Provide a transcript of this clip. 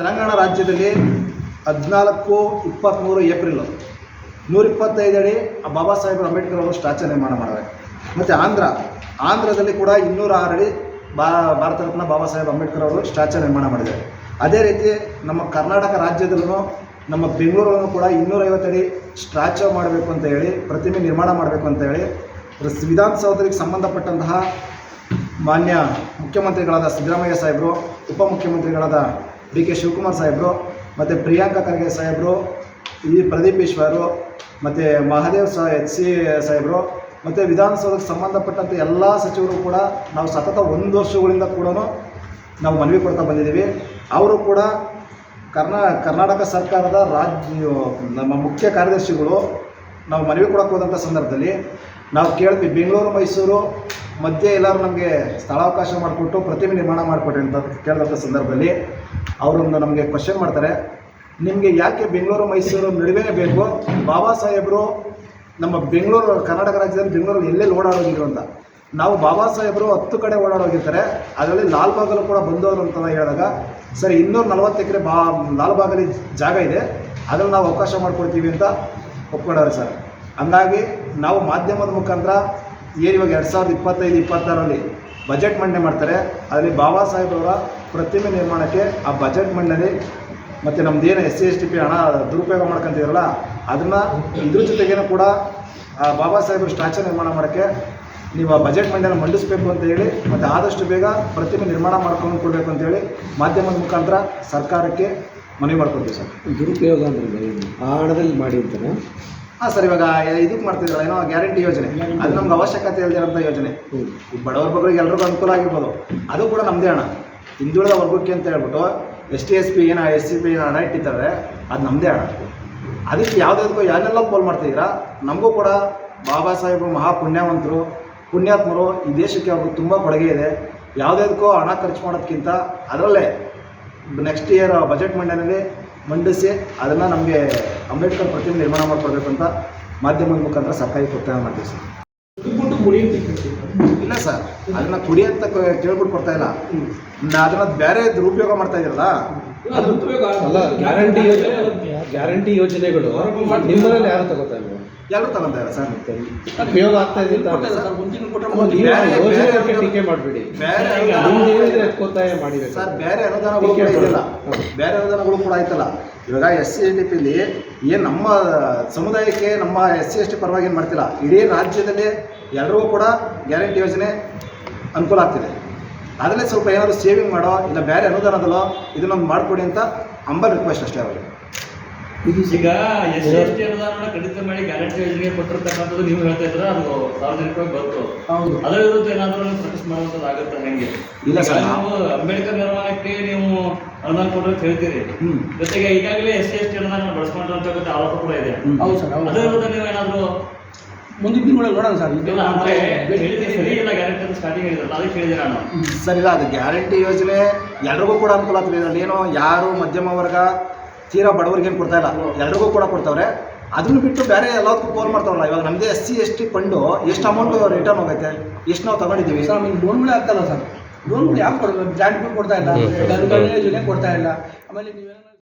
ತೆಲಂಗಾಣ ರಾಜ್ಯದಲ್ಲಿ ಹದಿನಾಲ್ಕು ಇಪ್ಪತ್ತ್ಮೂರು ಏಪ್ರಿಲ್. ನೂರಿಪ್ಪತ್ತೈದು ಅಡಿ ಬಾಬಾ ಸಾಹೇಬ್ ಅಂಬೇಡ್ಕರ್ ಅವರು ಸ್ಟ್ಯಾಚು ನಿರ್ಮಾಣ ಮಾಡಿದ್ದಾರೆ. ಮತ್ತು ಆಂಧ್ರ. ಆಂಧ್ರದಲ್ಲಿ ಕೂಡ ಇನ್ನೂರ ಆರು ಅಡಿ ಬಾ, ಭಾರತ ರತ್ನ ಬಾಬಾ ಸಾಹೇಬ್ ಅಂಬೇಡ್ಕರ್ ಅವರು ಸ್ಟ್ಯಾಚು ನಿರ್ಮಾಣ ಮಾಡಿದ್ದಾರೆ. ಅದೇ ರೀತಿ ನಮ್ಮ ಕರ್ನಾಟಕ ರಾಜ್ಯದಲ್ಲೂ ನಮ್ಮ ಬೆಂಗಳೂರನ್ನು ಕೂಡ ಇನ್ನೂರೈವತ್ತು ಅಡಿ ಸ್ಟ್ಯಾಚು ಮಾಡಬೇಕು ಅಂತ ಹೇಳಿ, ಪ್ರತಿಮೆ ನಿರ್ಮಾಣ ಮಾಡಬೇಕು ಅಂತ ಹೇಳಿ ವಿಧಾನಸೌಧಕ್ಕೆ ಸಂಬಂಧಪಟ್ಟಂತಹ ಮಾನ್ಯ ಮುಖ್ಯಮಂತ್ರಿಗಳಾದ ಸಿದ್ದರಾಮಯ್ಯ ಸಾಹೇಬರು ಉಪಮುಖ್ಯಮಂತ್ರಿಗಳಾದ ಡಿ ಕೆ ಶಿವಕುಮಾರ್ ಸಾಹೇಬರು, ಮತ್ತು ಪ್ರಿಯಾಂಕಾ ಖರ್ಗೆ ಸಾಹೇಬರು, ಈ ಪ್ರದೀಪ್ ಈಶ್ವರು, ಮತ್ತು ಮಹಾದೇವ್ ಸಾ, ಎಚ್ ಸಿ ಸಾಹೇಬರು, ಮತ್ತು ವಿಧಾನಸೌಧಕ್ಕೆ ಸಂಬಂಧಪಟ್ಟಂಥ ಎಲ್ಲ ಸಚಿವರು ಕೂಡ ನಾವು ಸತತ ಒಂದು ವರ್ಷಗಳಿಂದ ಕೂಡ ನಾವು ಮನವಿ ಕೊಡ್ತಾ ಬಂದಿದ್ದೀವಿ. ಅವರು ಕೂಡ ಕರ್ನಾ, ಕರ್ನಾಟಕ ಸರ್ಕಾರದ ರಾಜ್ಯ ನಮ್ಮ ಮುಖ್ಯ ಕಾರ್ಯದರ್ಶಿಗಳು ನಾವು ಮನವಿ ಕೊಡೋಕೆ ಹೋದಂಥ ಸಂದರ್ಭದಲ್ಲಿ ನಾವು ಕೇಳಿದ್ವಿ ಬೆಂಗಳೂರು, ಮೈಸೂರು ಮಧ್ಯೆ ಎಲ್ಲರೂ ನಮಗೆ ಸ್ಥಳಾವಕಾಶ ಮಾಡಿಕೊಟ್ಟು ಪ್ರತಿಮೆ ನಿರ್ಮಾಣ ಮಾಡಿಕೊಡ್ರಿ ಅಂತ ಕೇಳಿದಂಥ ಸಂದರ್ಭದಲ್ಲಿ ಅವರೊಂದು ನಮಗೆ ಕ್ವಶನ್ ಮಾಡ್ತಾರೆ. ನಿಮಗೆ ಯಾಕೆ ಬೆಂಗಳೂರು, ಮೈಸೂರು ನಡುವೆ ಬೇಕು? ಬಾಬಾ ಸಾಹೇಬರು ನಮ್ಮ ಬೆಂಗಳೂರು, ಕರ್ನಾಟಕ ರಾಜ್ಯದಲ್ಲಿ ಬೆಂಗಳೂರು ಎಲ್ಲೆಲ್ಲಿ ಓಡಾಡೋಗಿದ್ರು ಅಂತ. ನಾವು ಬಾಬಾ ಸಾಹೇಬರು ಹತ್ತು ಕಡೆ ಓಡಾಡೋಗಿರ್ತಾರೆ. ಅದರಲ್ಲಿ ಲಾಲ್ಬಾಗಲ್ಲೂ ಕೂಡ ಬಂದವರು ಅಂತ ಹೇಳಿದಾಗ, ಸರಿ, ಇನ್ನೂರು ನಲವತ್ತು ಎಕರೆ ಬಾ ಲಾಲ್ಬಾಗಲ್ಲಿ ಜಾಗ ಇದೆ. ಅದನ್ನು ನಾವು ಅವಕಾಶ ಮಾಡಿಕೊಡ್ತೀವಿ ಅಂತ ಒಪ್ಕೊಂಡವ್ರೆ ಸರ್. ಹಂಗಾಗಿ ನಾವು ಮಾಧ್ಯಮದ ಮುಖಾಂತರ ಏನು ಇವಾಗ ಎರಡು ಸಾವಿರದ ಇಪ್ಪತ್ತೈದು ಇಪ್ಪತ್ತಾರರಲ್ಲಿ ಬಜೆಟ್ ಮಂಡನೆ ಮಾಡ್ತಾರೆ. ಅದರಲ್ಲಿ ಬಾಬಾ ಸಾಹೇಬ್ರವರ ಪ್ರತಿಮೆ ನಿರ್ಮಾಣಕ್ಕೆ ಆ ಬಜೆಟ್ ಮಂಡನೆ ಮತ್ತು ನಮ್ಮದೇನು S C S T P ಹಣ ದುರುಪಯೋಗ ಮಾಡ್ಕೊಂತಿದ್ರಲ್ಲ, ಅದನ್ನು ಇದ್ರ ಜೊತೆಗೇನು ಕೂಡ ಆ ಬಾಬಾ ಸಾಹೇಬ್ರ ಸ್ಟ್ಯಾಚು ನಿರ್ಮಾಣ ಮಾಡೋಕ್ಕೆ ನೀವು ಆ ಬಜೆಟ್ ಮಂಡನೆ ಮಂಡಿಸಬೇಕು ಅಂತ ಹೇಳಿ, ಮತ್ತು ಆದಷ್ಟು ಬೇಗ ಪ್ರತಿಮೆ ನಿರ್ಮಾಣ ಮಾಡ್ಕೊಂಡು ಕೊಡಬೇಕು ಅಂತೇಳಿ ಮಾಧ್ಯಮದ ಮುಖಾಂತರ ಸರ್ಕಾರಕ್ಕೆ ಮನವಿ ಮಾಡ್ಕೊತೀವಿ ಸರ್. ದುರುಪಯೋಗ ಅಂದ್ರೆ? ಆ ಹಣದಲ್ಲಿ ಮಾಡಿ ಹಾಂ ಸರ್, ಇವಾಗ ಇದಕ್ಕೆ ಮಾಡ್ತಿದ್ರಲ್ಲ, ಏನೋ ಗ್ಯಾರಂಟಿ ಯೋಜನೆ. ಅದು ನಮ್ಗೆ ಅವಶ್ಯಕತೆ ಇಲ್ದಿರೋಂಥ ಯೋಜನೆ. ಬಡವರ ಬಗ್ಗರಿಗೆ ಎಲ್ರಿಗೂ ಅನುಕೂಲ ಆಗಿರ್ಬೋದು. ಅದು ಕೂಡ ನಮ್ಮದೇ ಹಣ. ಹಿಂದುಳಿದ ವರ್ಗಕ್ಕೆ ಅಂತ ಹೇಳ್ಬಿಟ್ಟು ಎಸ್ ಟಿ, ಎಸ್ ಪಿ, ಏನೋ ಎಸ್ ಸಿ ಪಿ ಏನೋ ಹಣ ಇಟ್ಟಿದ್ದಾರೆ, ಅದು ನಮ್ಮದೇ ಹಣ. ಅದಕ್ಕೆ ಯಾವುದಾದಕ್ಕೂ ಯಾರನ್ನೆಲ್ಲ ಪೋಲ್ ಮಾಡ್ತಿದ್ದೀರಾ? ನಮಗೂ ಕೂಡ ಬಾಬಾ ಸಾಹೇಬರು ಮಹಾ ಪುಣ್ಯವಂತರು ಪುಣ್ಯಾತ್ಮರು ಈ ದೇಶಕ್ಕೆ ಅವ್ರಿಗೆ ತುಂಬ ಕೊಡುಗೆ ಇದೆ. ಯಾವುದಾದಕ್ಕೂ ಹಣ ಖರ್ಚು ಮಾಡೋದಕ್ಕಿಂತ ಅದರಲ್ಲೇ ನೆಕ್ಸ್ಟ್ ಇಯರ್ ಬಜೆಟ್ ಮಂಡನೆಯಲ್ಲಿ ಮಂಡಿಸಿ ಅದನ್ನು ನಮಗೆ ಅಂಬೇಡ್ಕರ್ ಪ್ರತಿಮೆ ನಿರ್ಮಾಣ ಮಾಡಿಕೊಡ್ಬೇಕು ಅಂತ ಮಾಧ್ಯಮದ ಮುಖಾಂತರ ಸರ್ಕಾರಿ ಒತ್ತಾಯ ಮಾಡ್ತೀವಿ ಸರ್. ಇಲ್ಲ ಸರ್ ಅದನ್ನ ಕುಡಿ ಅಂತ ಕೇಳ್ಬಿಟ್ಟು ಕೊಡ್ತಾ ಇಲ್ಲ. ಅದನ್ನ ಬೇರೆ ದುರುಪಯೋಗ ಮಾಡ್ತಾ ಇದ್ರಲ್ಲ? ಗ್ಯಾರಂಟಿ ಯೋಜನೆ ಗ್ಯಾರಂಟಿ ಯೋಜನೆಗಳು ನಿಮ್ಮಲ್ಲಿ ಯಾರು ತಗೋತಾ ಇಲ್ವಾ ಎಲ್ಲರೂ ತಗೊಂತಾ ಸರ್ ಉಪಯೋಗ ಆಗ್ತಾ ಇದೆ ಯೋಜನೆ ಟೀಕೆ ಮಾಡಬೇಡಿ. ಒತ್ತಾಯ ಮಾಡಿಬೇಕು ಸರ್. ಬೇರೆ ಅನುದಾನಗಳು ಕೂಡ ಬೇರೆ ಅನುದಾನಗಳು ಕೂಡ ಆಯ್ತಲ್ಲ. ಇವಾಗ ಎಸ್ ಸಿ ಎಸ್ ಟಿ ಪಿಲಿ ಏನು ನಮ್ಮ ಸಮುದಾಯಕ್ಕೆ ನಮ್ಮ ಎಸ್ ಸಿ ಎಸ್ ಟಿ ಪರವಾಗಿ ಏನು ಮಾಡ್ತಿಲ್ಲ? ಇಡೀ ರಾಜ್ಯದಲ್ಲಿ ಎಲ್ಲರಿಗೂ ಕೂಡ ಗ್ಯಾರಂಟಿ ಯೋಜನೆ ಅನುಕೂಲ ಆಗ್ತಿದೆ. ಅದರಲ್ಲಿ ಸ್ವಲ್ಪ ಏನಾದರೂ ಸೇವಿಂಗ್ ಮಾಡೋ ಇಲ್ಲ ಬೇರೆ ಅನುದಾನದಲ್ಲೋ ಇದನ್ನೊಂದು ಮಾಡಿಕೊಡಿ ಅಂತ ಅಂಬಲ್ ರಿಕ್ವೆಸ್ಟ್ ಅಷ್ಟೇ ಅವರಿಗೆ. ಈಗ ಎಸ್ ಸಿ ಎಸ್ ಟಿ ಅನುದಾನ ಕಡಿತ ಮಾಡಿ ಗ್ಯಾರಂಟಿ ಯೋಜನೆ ಕೊಟ್ಟಿರ್ತಕ್ಕಂಥದ್ದು ನೀವು ಹೇಳ್ತಾ ಇದ್ರೆ ಅದು ಸಾರ್ವಜನಿಕವಾಗಿ ಬಂತು. ಹೌದು. ಅದರ ವಿರುದ್ಧ ಏನಾದರೂ ಪ್ರೊಟೆಸ್ಟ್ ಮಾಡುವಂಥದ್ದು ಆಗುತ್ತೆ ಹೆಂಗೆ? ಇಲ್ಲ ಸರ್, ನಾವು ಅಂಬೇಡ್ಕರ್ ನಿರ್ಮಾಣಕ್ಕೆ ನೀವು ಅನುದಾನ ಕೊಟ್ಟರೆ ಅಂತ ಹೇಳ್ತೀರಿ. ಜೊತೆಗೆ ಈಗಾಗಲೇ ಎಸ್ ಸಿ ಎಸ್ ಟಿ ಅನುದಾನ ಬಳಸ್ಕೊಂಡ್ರಂತ ಆರೋಪ ಕೂಡ ಇದೆ. ಹೌದು ಸರ್ ಅದರ ವಿರುದ್ಧ ನೀವು ಏನಾದರೂ ಮುಂದಿನ ತಿಂಗಳಲ್ಲಿ ನೋಡೋಣ ಸರ್. ಸರ್. ಇಲ್ಲ ಅದು ಗ್ಯಾರಂಟಿ ಯೋಜನೆ ಎಲ್ರಿಗೂ ಕೂಡ ಅನುಕೂಲ ಆಗ್ತದೆ. ಇದರಲ್ಲಿ ಏನೋ ಯಾರು ಮಧ್ಯಮ ವರ್ಗ ತೀರಾ ಬಡವರಿಗೆ ಏನು ಕೊಡ್ತಾ ಇಲ್ಲ. ಎಲ್ರಿಗೂ ಕೂಡ ಕೊಡ್ತಾವ್ರೆ. ಅದನ್ನು ಬಿಟ್ಟು ಬೇರೆ ಎಲ್ಲದಕ್ಕೂ ಫೋನ್ ಮಾಡ್ತಾವಲ್ಲ ಇವಾಗ ನಮ್ಮದೇ S C S T fund ಎಷ್ಟು ಅಮೌಂಟ್ ರಿಟರ್ನ್ ಹೋಗೈತೆ ಎಷ್ಟು ನಾವು ತಗೊಂಡಿದ್ದೀವಿ. ಸರ್ ಆಮೇಲೆ ಲೋನ್ಗಳೇ ಆಗ್ತಲ್ಲ ಸರ್. ಲೋನ್ಗಳು ಯಾಕೆ ಕೊಡಬೇಕು ಗ್ರಾಂಟ್ಗಳು ಕೊಡ್ತಾ ಇಲ್ಲ. ಕೊಡ್ತಾ ಇಲ್ಲ. ಆಮೇಲೆ ನೀವೇನೋ